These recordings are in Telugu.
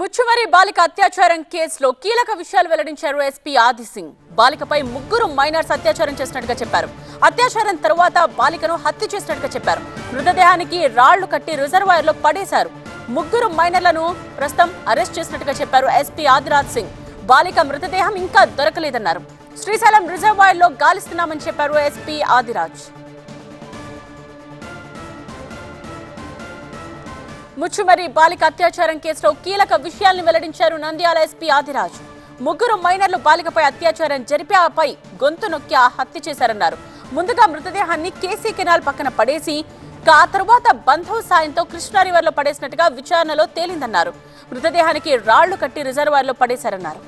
ముచ్చుమరి బాలిక అత్యాచారం కేసులో కీలక విషయాలు వెల్లడించారు ఎస్పీ ఆది సింగ్. బాలికపై ముగ్గురు మైనర్స్ అత్యాచారం చేసినట్టుగా చెప్పారు. అత్యాచారం తర్వాత బాలికను హత్య చేసినట్టుగా చెప్పారు. మృతదేహానికి రాళ్ళు కట్టి రిజర్వాయర్లో పడేశారు. ముగ్గురు మైనర్లను ప్రస్తుతం అరెస్ట్ చేసినట్టుగా చెప్పారు ఎస్పీ ఆదిరాజ్ సింగ్. బాలిక మృతదేహం ఇంకా దొరకలేదన్నారు. శ్రీశైలం రిజర్వాయర్లో గాలిస్తున్నామని చెప్పారు ఎస్పీ ఆదిరాజ్. ముచ్చుమరి బాలిక అత్యాచారం కేసులో కీలక విషయాల్ని వెల్లడించారు నంద్యాల ఎస్పీ ఆదిరాజ్. ముగ్గురు మైనర్లు బాలికపై అత్యాచారం జరిపి ఆపై గొంతు నొక్కి హత్య చేశారన్నారు. ముందుగా మృతదేహాన్ని కేసీ కెనాల్ పక్కన పడేసి ఆ తరువాత బంధువు సాయంతో కృష్ణా రివర్లో పడేసినట్టుగా విచారణలో తేలిందన్నారు. మృతదేహానికి రాళ్ళు కట్టి రిజర్వాయర్లో పడేశారన్నారు.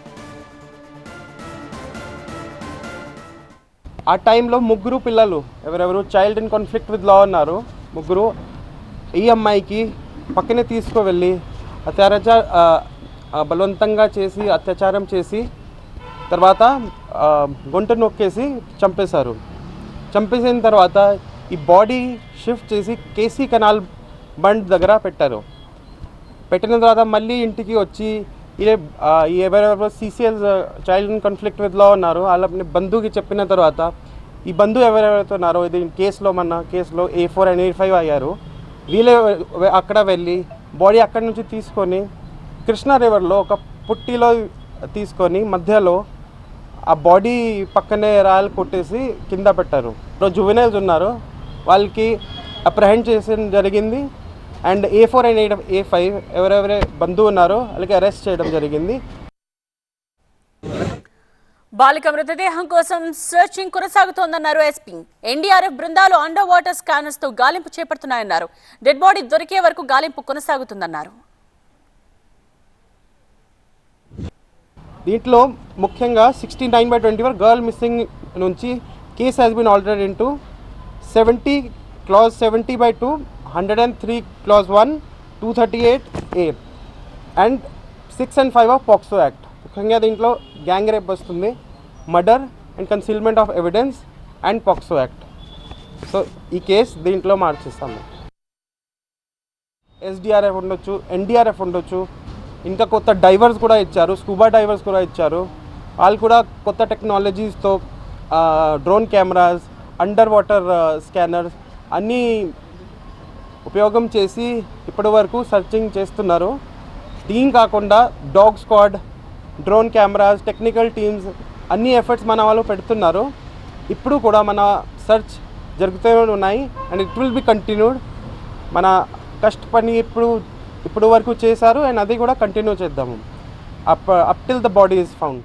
ఆ టైంలో ముగ్గురు పిల్లలు ఎవరెవరు child in conflict with law ఉన్నారు ముగ్గురు ఈ అమ్మాయికి పక్కనే తీసుకువెళ్ళి అత్యాచార బలవంతంగా చేసి అత్యాచారం చేసి తర్వాత గొంట నొక్కేసి చంపేశారు. చంపేసిన తర్వాత ఈ బాడీ షిఫ్ట్ చేసి కేసీ కెనాల్ బండ్ దగ్గర పెట్టారు. పెట్టిన తర్వాత మళ్ళీ ఇంటికి వచ్చి ఈ ఎవరెవరు సీసీఎల్ చైల్డ్ ఇన్ కాన్ఫ్లిక్ట్ విత్లో ఉన్నారు. వాళ్ళ బంధువుకి చెప్పిన తర్వాత ఈ బంధువు ఎవరెవరైతే ఉన్నారో ఇది కేసులో మన కేసులో A four and A five అయ్యారు. వీళ్ళే అక్కడ వెళ్ళి బాడీ అక్కడి నుంచి తీసుకొని కృష్ణా రివర్లో ఒక పుట్టిలో తీసుకొని మధ్యలో ఆ బాడీ పక్కనే రాయలు కొట్టేసి కింద పెట్టారు. ఇప్పుడు జువెనైల్స్ ఉన్నారు. వాళ్ళకి అప్రహెండ్ చేసిన జరిగింది. And A four and eight A five ఎవరెవరే బంధువు ఉన్నారో వాళ్ళకి అరెస్ట్ చేయడం జరిగింది. బాలిక మృతదేహం కోసం సెర్చింగ్ కొనసాగుతోందన్నారు ఎస్పీ. ఎన్డీఆర్ఎఫ్ బృందాలు అండర్ వాటర్ స్కానర్స్తో గాలింపు చేపడుతున్నాయన్నారు. డెడ్ బాడీ దొరికే వరకు గాలింపు కొనసాగుతుందన్నారు. దీంట్లో ముఖ్యంగా sixty nine by twenty four girl missing నుంచి case has been already in to seventy clause seventy by two hundred and three clause one two thirty eight A and six and five of POCSO act ముఖ్యంగా దీంట్లో గ్యాంగ్ రేప్ వస్తుంది. Murder and concealment of evidence and POCSO act so ఈ కేస్ దీంట్లో మార్చిస్తాము. ఎస్డిఆర్ఎఫ్ ఉండొచ్చు ఎన్డీఆర్ఎఫ్ ఉండొచ్చు. ఇంకా కొత్త డైవర్స్ కూడా ఇచ్చారు స్కూబా డైవర్స్ కూడా ఇచ్చారు. వాళ్ళు కూడా కొత్త టెక్నాలజీస్తో drone cameras under water scanners అన్నీ ఉపయోగం చేసి ఇప్పటి వరకు సర్చింగ్ చేస్తున్నారు. దీని కాకుండా dog squad drone cameras technical teams అన్ని ఎఫర్ట్స్ మన వాళ్ళు పెడుతున్నారు. ఇప్పుడు కూడా మన సెర్చ్ జరుగుతూనే ఉన్నాయి. And it will be continued మన కష్టపడి ఇప్పుడు ఇప్పుడు వరకు చేశారు. అండ్ అది కూడా కంటిన్యూ చేద్దాము. Up up till the body is found